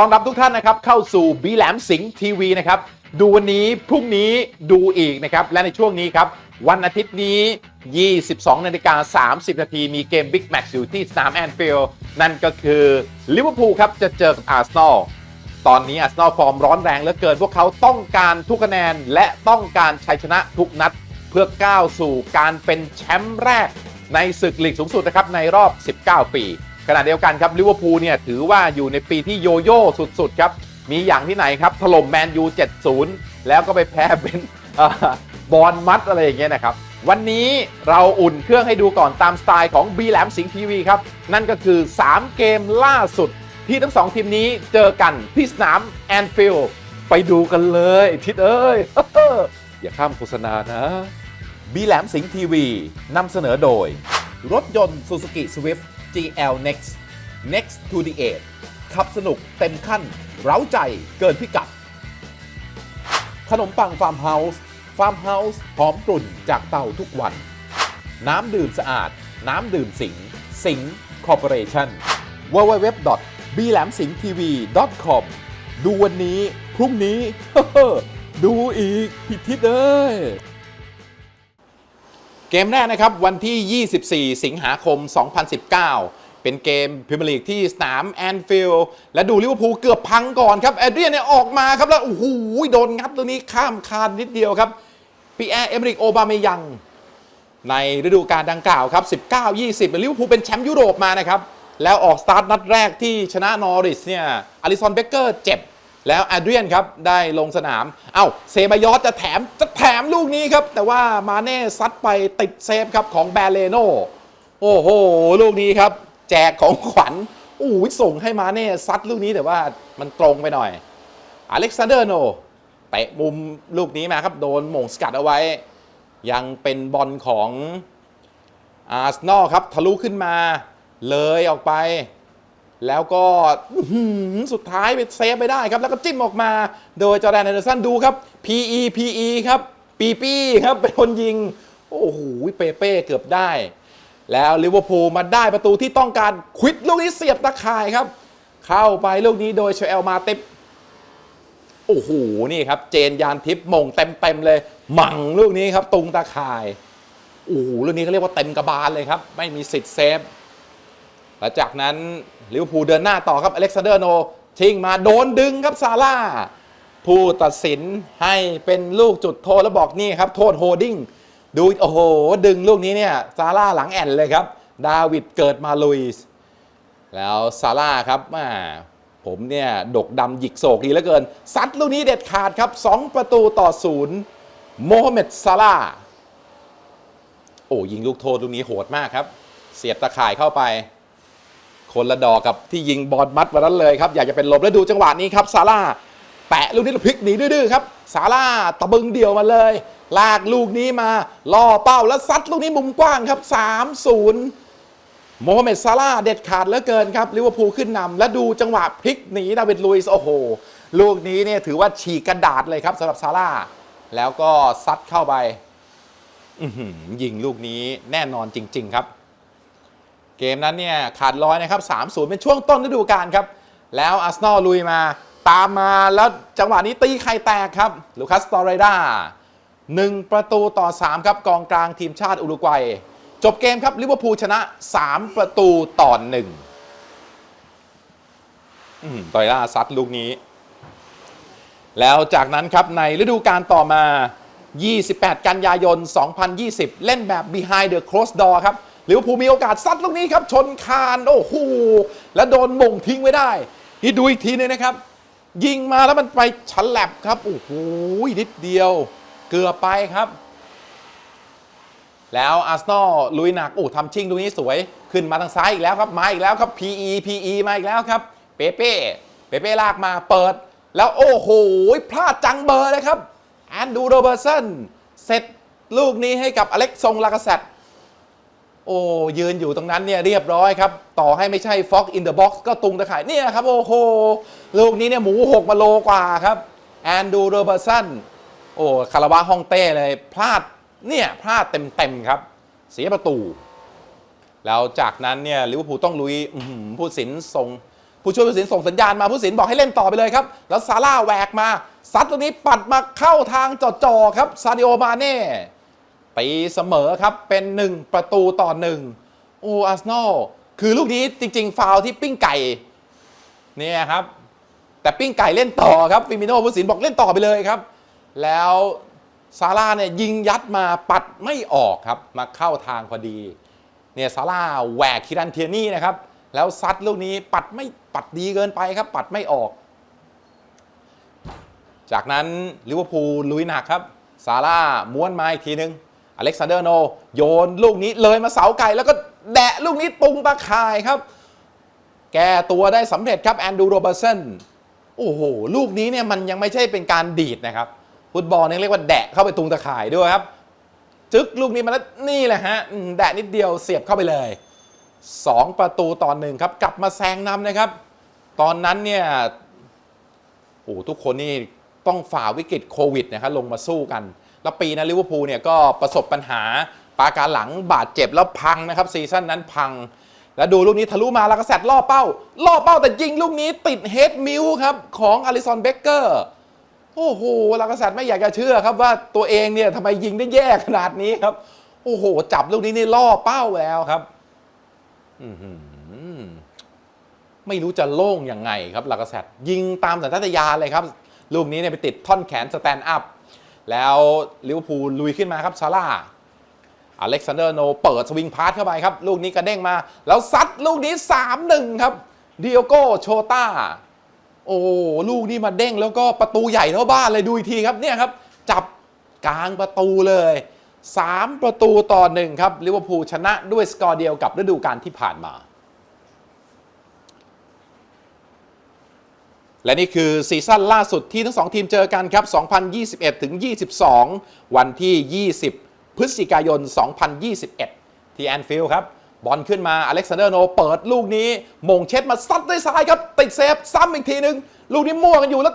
ต้อนรับทุกท่านนะครับเข้าสู่บีแหลมสิงห์ทีวีนะครับดูวันนี้พรุ่งนี้ดูอีกนะครับและในช่วงนี้ครับ วันอาทิตย์นี้ 22นาฬิกา30 นาทีมีเกมบิ๊กแมตช์อยู่ที่สนามแอนฟิลด์นั่นก็คือลิเวอร์พูลครับจะเจอกับอาร์เซนอลตอนนี้อาร์เซนอลฟอร์มร้อนแรงเหลือเกิน พวกเขาต้องการทุกคะแนนและต้องการชัยชนะทุกนัด เพื่อก้าวสู่การเป็นแชมป์แรกในศึกลีกสูงสุดนะครับในรอบ 19 ปี ขณะเดียวกันครับลิเวอร์พูลเนี่ยถือว่าอยู่ในปีที่โยโย่สุดๆครับ มีอย่างที่ไหนครับ ถล่มแมนยู 70 แล้วก็ไปแพ้เป็นอบอลมัดอะไรอย่างเงี้ยนะครับ วันนี้เราอุ่นเครื่องให้ดูก่อนตามสไตล์ของ B แหลมสิงห์ทีวีครับ นั่นก็คือ 3 เกมล่าสุด ที่ทั้งสองทีมนี้เจอกันที่สนามแอนฟิลด์ไปดูกันเลยทิดเอ้ย อย่าข้ามโฆษณานะบีแหลมสิงห์ทีวีนำเสนอโดย รถยนต์ Suzuki Swift GL Next Next to the Edge ขับสนุกเต็มขั้น เร้าใจเกินพิกัด ขนมปังฟาร์มเฮาส์ฟาร์มเฮาส์หอมกลุ่นจากเตาทุกวัน น้ำดื่มสะอาด น้ำดื่มสิง สิงคอร์ปอเรชั่น w w w b l a m s i n g t v com ดูวันนี้ พรุ่งนี้ ดูอีกพิดทิศเอ้ย เกมแรกนะครับวันที่ 24 สิงหาคม 2019 เป็นเกมพรีเมียร์ลีกที่สนามแอนฟิลด์และดูลิเวอร์พูลเกือบพังก่อนครับแอดเรียนเนี่ยออกมาครับ แล้วโอ้โหโดนงับตัวนี้ข้ามคานนิดเดียวครับปีแอร์เอเมริกโอบาเมยัง ในฤดูกาลดังกล่าวครับ 19-20ลิเวอร์พูลเป็นแชมป์ยุโรปมานะครับ แล้วออกสตาร์ทนัดแรกที่ชนะนอริสเนี่ยอลิซอนเบเกอร์เจ็บ แล้วแอดเรียนครับได้ลงสนาม เอ้าเซบายอสจะแถมจะแถมลูกนี้ครับ แต่ว่ามาเน่ซัดไปติดเซฟครับของแบเลโนโอ้โห ลูกนี้ครับ แจกของขวัญโอ้ส่งให้มาเน่ซัดลูกนี้แต่ว่ามันตรงไปหน่อย อเล็กซานเดอร์โนเตะมุมลูกนี้มาครับ โดนหม่งสกัดเอาไว้ ยังเป็นบอลของอาร์เซนอลครับ ทะลุขึ้นมา เลยออกไป แล้วก็สุดท้ายไปเซฟไปได้ครับ แล้วก็จิ้มออกมา โดยจอร์แดนแอนเดอร์สันดูครับ PE PE ครับปีปี้ครับเป็นคนยิง โอ้โหเปเป้เกือบได้ แล้วลิเวอร์พูลมาได้ประตูที่ต้องการควิดลูกนี้เสียบตะข่ายครับ เข้าไปลูกนี้โดยเชลมาติปโอ้โหนี่ครับ เจนยานทิพย์มงเต็มๆเลย หมั่งลูกนี้ครับ ตุงตาข่ายโอ้โหลูกนี้เขาเรียกว่าเต็มกระบาลเลยครับ ไม่มีสิทธิ์เซฟ หลังจากนั้นลิเวอร์พูลเดินหน้าต่อครับอเล็กซานเดอร์โนชิงมาโดนดึงครับซาร่าผู้ตัดสินให้เป็นลูกจุดโทษแล้วบอกนี่ครับ โทษโฮดดิ้งดูโอ้โห ดึงลูกนี้เนี่ยซาร่าหลังแอนเลยครับ ดาวิดเกิดมาลุยส์แล้วซาร่าครับม่ผมเนี่ยดกดำหยิกโศกดีเหลือเกินซัดลูกนี้เด็ดขาดครับ 2 ประตูต่อศูนย์โมฮัมเหม็ดซาร่าโอ้ยิงลูกโทษลูกนี้โหดมากครับ เสียบตะข่ายเข้าไป คนละดอกกับที่ยิงบอลมัดวันนั้นเลยครับอยากจะเป็นลมแล้วดูจังหวะนี้ครับซาร่าแปะลูกนี้แล้วพลิกหนีดื้อๆครับซาร่าตะบึงเดี่ยวมาเลย ลากลูกนี้มาล่อเป้าแล้วซัดลูกนี้มุมกว้างครับ 3-0 โมฮัมเหม็ดซาร่าเด็ดขาดเหลือเกินครับลิเวอร์พูลขึ้นนำและดูจังหวะพลิกหนีดาวิดลุยส์โอ้โห ลูกนี้เนี่ยถือว่าฉีกกระดาษเลยครับสำหรับซาร่าแล้วก็ซัดเข้าไปยิงลูกนี้แน่นอนจริง ๆ ครับ เกมนั้นเนี่ยขาดร้อยนะครับ3-0 เป็นช่วงต้นฤดูกาลครับ แล้วอาร์เซนอลลุยมาตามมาแล้วจังหวะนี้ตีไข่แตกครับลูคัสตอเรดาหนึ่งประตูต่อ 3 ครับกองกลางทีมชาติอุรุกวัย จบเกมครับลิเวอร์พูลชนะ 3 ประตูต่อหนึ่งอืมตอเรดาซัดลูกนี้ แล้วจากนั้นครับในฤดูกาลต่อมา 28 กันยายน 2020 เล่นแบบ behind the closed door ครับ ลิเวอร์พูลมีโอกาสซัดลูกนี้ครับชนคานโอ้โหแล้วโดนหม่งทิ้งไว้ได้นี่ดูอีกทีนึงนะครับ ยิงมาแล้วมันไปฉลับครับโอ้โหนิดเดียว เกือบไปครับ แล้วอาร์เซนอลลุยหนักโอ้ทำชิงตรงนี้สวยขึ้นมาทางซ้ายอีกแล้วครับมาอีกแล้วครับ PE PE มาอีกแล้วครับ เปเป้เปเป้ลากมาเปิด แล้วโอ้โหพลาดจังเบอร์เลยครับแอนดูโรเบอร์สันเสร็จลูกนี้ให้กับอเล็กซงลากาเซต โอ้ยืนอยู่ตรงนั้นเนี่ยเรียบร้อยครับ ต่อให้ไม่ใช่ฟ็อกอินเดอะบ็อกซ์ก็ตุงตะข่ายเนี่ยครับ โอ้โห ลูกนี้เนี่ยหมูหกมาโลกว่าครับแอนดูโรเบอร์สันโอ้คาราวาฮ่องเต้เลย พลาดเนี่ยพลาดเต็มๆครับ เสียประตู แล้วจากนั้นเนี่ยลิเวอร์พูลต้องลุยผู้สินส่งผู้ช่วยผู้สินส่งสัญญาณมาผู้สินบอกให้เล่นต่อไปเลยครับ แล้วซาร่าแหวกมาซัดตัวนี้ปัดมาเข้าทางจ่อๆครับซาดิโอมาเน่ ตีเสมอครับ เป็น 1 ประตูต่อหนึ่งโอ้อาร์เซนอลคือลูกนี้จริง ๆ ฟาวที่ปิ้งไก่เนี่ยครับ แต่ปิ้งไก่เล่นต่อครับฟิมิโน่ผู้สินบอกเล่นต่อไปเลยครับ แล้วซาร่าเนี่ยยิงยัดมาปัดไม่ออกครับ มาเข้าทางพอดีเนี่ยซาร่าแหวกคิรันเทียนี่นะครับ แล้วซัดลูกนี้ปัดไม่ปัดดีเกินไปครับ ปัดไม่ออก จากนั้นลิเวอร์พูลลุยหนักครับซาร่าม้วนมาอีกทีนึง อเล็กซานเดอร์โน โยนลูกนี้เลยมาเสาไก่แล้วก็แดะลูกนี้ตุงตะข่ายครับ แก้ตัวได้สำเร็จครับแอนดูโรเบอร์สันโอ้โห ลูกนี้เนี่ยมันยังไม่ใช่เป็นการดีดนะครับ ฟุตบอลเนี่ยเรียกว่าแดะเข้าไปตุงตะข่ายด้วยครับ จึ๊กลูกนี้มาแล้วนี่แหละฮะแดะนิดเดียวเสียบเข้าไปเลย 2 ประตูต่อหนึ่งครับ กลับมาแซงนำนะครับ ตอนนั้นเนี่ยโอ้ทุกคนนี่ต้องฝ่าวิกฤตโควิดนะครับลงมาสู้กัน แล้วปีนั้นลิเวอร์พูลเนี่ยก็ประสบปัญหาปาการหลังบาดเจ็บแล้วพังนะครับซีซั่นนั้นพัง แล้วดูลูกนี้ทะลุมาแล้วก็แซดล่อเป้า ล่อเป้าแต่ยิงลูกนี้ติดเฮดมิลครับของอลิซอนเบเกอร์โอ้โหลากาเซตไม่อยากจะเชื่อครับว่าตัวเองเนี่ยทำไมยิงได้แย่ขนาดนี้ครับ โอ้โห จับลูกนี้นี่ล่อเป้าแล้วครับอื้อหือไม่รู้จะโล่งยังไงครับลากาเซตยิงตามสัญชาตญาณเลยครับ ลูกนี้เนี่ยไปติดท่อนแขนสแตนด์อัพ แล้วลิเวอร์พูลลุยขึ้นมาครับซาร่าอเล็กซานเดอร์โนเปิดสวิงพาสเข้าไปครับ ลูกนี้กระเด้งมา แล้วซัดลูกนี้ 3-1 ครับดิโอโกโชต้า โอ้ลูกนี้มาเด้งแล้วก็ประตูใหญ่เท่าบ้านเลยดูอีกทีครับเนี่ยครับ จับกลางประตูเลย 3 ประตูต่อหนึ่งครับลิเวอร์พูลชนะด้วยสกอร์เดียวกับฤดูกาลที่ผ่านมา และนี่คือซีซั่นล่าสุดที่ทั้งสองทีมเจอกันครับ 2021 ถึง 22 วันที่ 20 พฤศจิกายน 2021 ที่แอนฟิลด์ครับ บอลขึ้นมาอเล็กซานเดอร์โนเปิดลูกนี้มงเช็ดมาซัดด้วยซ้ายครับ ติดเซฟซ้ำอีกทีหนึ่งลูกนี้มั่วกันอยู่แล้ว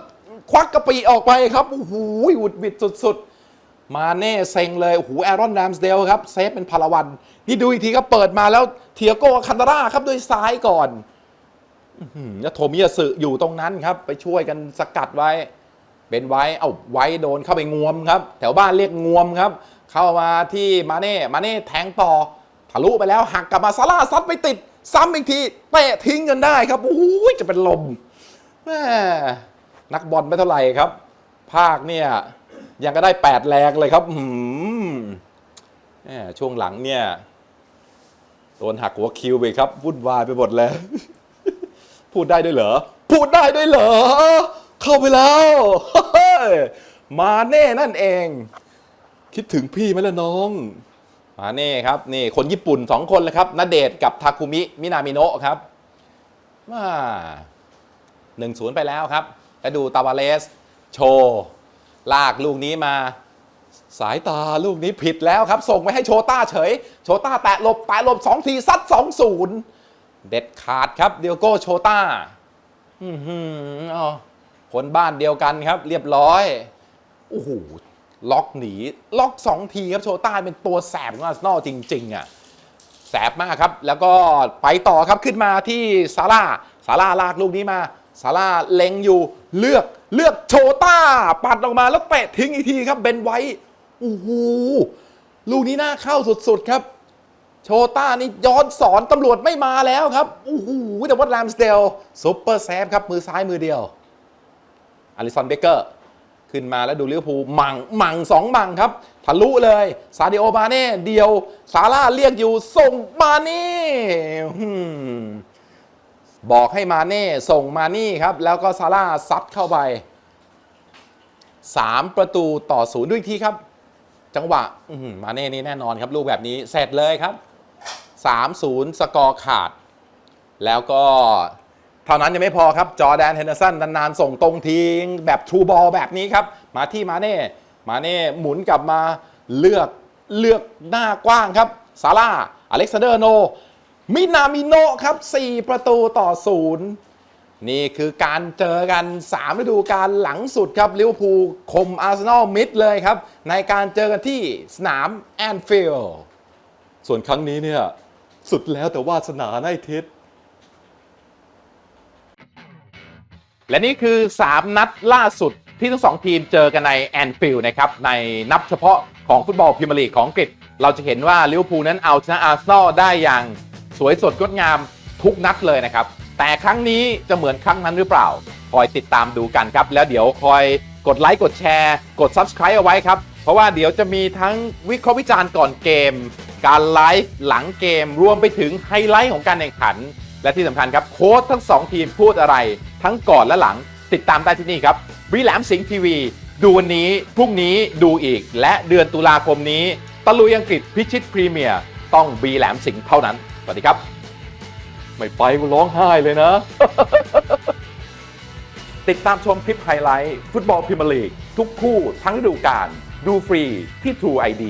ควักกระปีออกไปครับโอ้โหหวุดหวิดสุดๆ มาเน่เซ็งเลยโอ้โหแอรอนแรมสเดลครับเซฟเป็นพลวันนี่ดูอีกทีก็เปิดมาแล้วเทียโก้คันตาร่าครับด้วยซ้ายก่อน แล้วโทมิยาสึอยู่ตรงนั้นครับ ไปช่วยกันสกัดไว้ เป็นไว้เอาไว้โดนเข้าไปงวมครับ แถวบ้านเรียกงวมครับ เข้ามาที่มาเน่มาเน่แทงต่อทะลุไปแล้วหักกลับมาซาร่าซัดไปติด ซ้ำอีกทีเตะทิ้งกันได้ครับโอ้ยจะเป็นลมแม่นักบอลไม่เท่าไหร่ครับ ภาคเนี่ยยังก็ได้แปดแรงเลยครับอืมแม่ช่วงหลังเนี่ยโดนหักหัวคิวไปครับวุ่นวายไปหมดแล้ว พูดได้ด้วยเหรอ พูดได้ด้วยเหรอ เข้าไปแล้วมาเน่นั่นเอง คิดถึงพี่ไหมล่ะน้องมาเน่ครับนี่คนญี่ปุ่นสองคนเลยครับนาเดชกับทาคุมิมินามิโนะครับ มาหนึ่งศูนย์ไปแล้วครับ แล้วดูตาวาเลส โชว์ลากลูกนี้มา สายตาลูกนี้ผิดแล้วครับ ส่งไปให้โชต้าเฉย โชต้าแตะหลบแตะหลบสองทีซัดสองศูนย์ เด็ดขาดครับเดียโก้โชต้าอือหือเอคนบ้านเดียวกันครับ เรียบร้อยโอ้โหล็อกหนี ล็อกสองทีครับโชต้าเป็นตัวแสบของอาร์เซนอลจริง ๆ อะ แสบมากครับ แล้วก็ไปต่อครับขึ้นมาที่ซาร่าซาร่าลากลูกนี้มาซาร่าเล็งอยู่เลือกเลือกโชต้า ปัดออกมาแล้วเตะทิ้งอีกทีครับเบนไว้โอ้โหลูกนี้น่าเข้าสุด ๆ ครับ โชต้านี่ย้อนสอนตำรวจไม่มาแล้วครับโอ้โหแต่ว่าแรมสเดลซุปเปอร์แซฟครับ มือซ้ายมือเดียวอลิสันเบเกอร์ ขึ้นมาแล้วดูลิเวอร์พูลมังมังสองมังครับ ทะลุเลย ซาดิโอมาเน่เดียว ซาร่าเรียกอยู่ ส่งมานี่บอกให้มาเน่ส่งมานี่ครับ แล้วก็ซาร่าซัดเข้าไป 3 ประตูต่อศูนย์ด้วยทีครับ จังหวะมาเน่นี่แน่นอนครับ ลูกแบบนี้เสร็จเลยครับ 3-0 สกอร์ขาด แล้วก็เท่านั้นยังไม่พอครับ จอแดนเฮนเดอร์สันนานๆส่งตรงทิ้งแบบทรูบอลแบบนี้ครับ มาที่มาเน่ มาเน่หมุนกลับมาเลือกเลือกหน้ากว้างครับซาร่าอเล็กซานเดอร์โน มินามิโนครับ 4 ประตูต่อศูนย์นี่คือการเจอกัน 3 ฤดูกาลหลังสุดครับลิเวอร์พูลคมอาร์เซนอลมิดเลยครับ ในการเจอกันที่สนามแอนฟิลด์ส่วนครั้งนี้เนี่ย สุดแล้วแต่วาสนาในทิศและนี่คือ 3 นัดล่าสุดที่ทั้งสองทีมเจอกันในแอนฟิลด์นะครับ ในนับเฉพาะของฟุตบอลพรีเมียร์ลีกของอังกฤษ เราจะเห็นว่าลิเวอร์พูลนั้นเอาชนะอาร์เซนอลได้อย่างสวยสดงดงามทุกนัดเลยนะครับ แต่ครั้งนี้จะเหมือนครั้งนั้นหรือเปล่า คอยติดตามดูกันครับ แล้วเดี๋ยวคอยกดไลค์กดแชร์ กด Subscribe เอาไว้ครับ เพราะว่าเดี๋ยวจะมีทั้งวิเคราะห์วิจารณ์ก่อนเกม การไลฟ์หลังเกมรวมไปถึงไฮไลท์ของการแข่งขัน และที่สำคัญครับโค้ชทั้ง 2 ทีมพูดอะไร ทั้งก่อนและหลังติดตามได้ที่นี่ครับบริแลมสิงห์ทีวี ดูวันนี้ พรุ่งนี้ดูอีก และเดือนตุลาคมนี้ ตะลุยอังกฤษพิชิตพรีเมียร์ต้องบีแหลมสิงห์เท่านั้น สวัสดีครับ ไม่ไปกูร้องไห้เลยนะ ติดตามชมคลิปไฮไลท์ ฟุตบอลพรีเมียร์ลีก ทุกคู่ทั้งฤดูกาลดูฟรีที่ True ID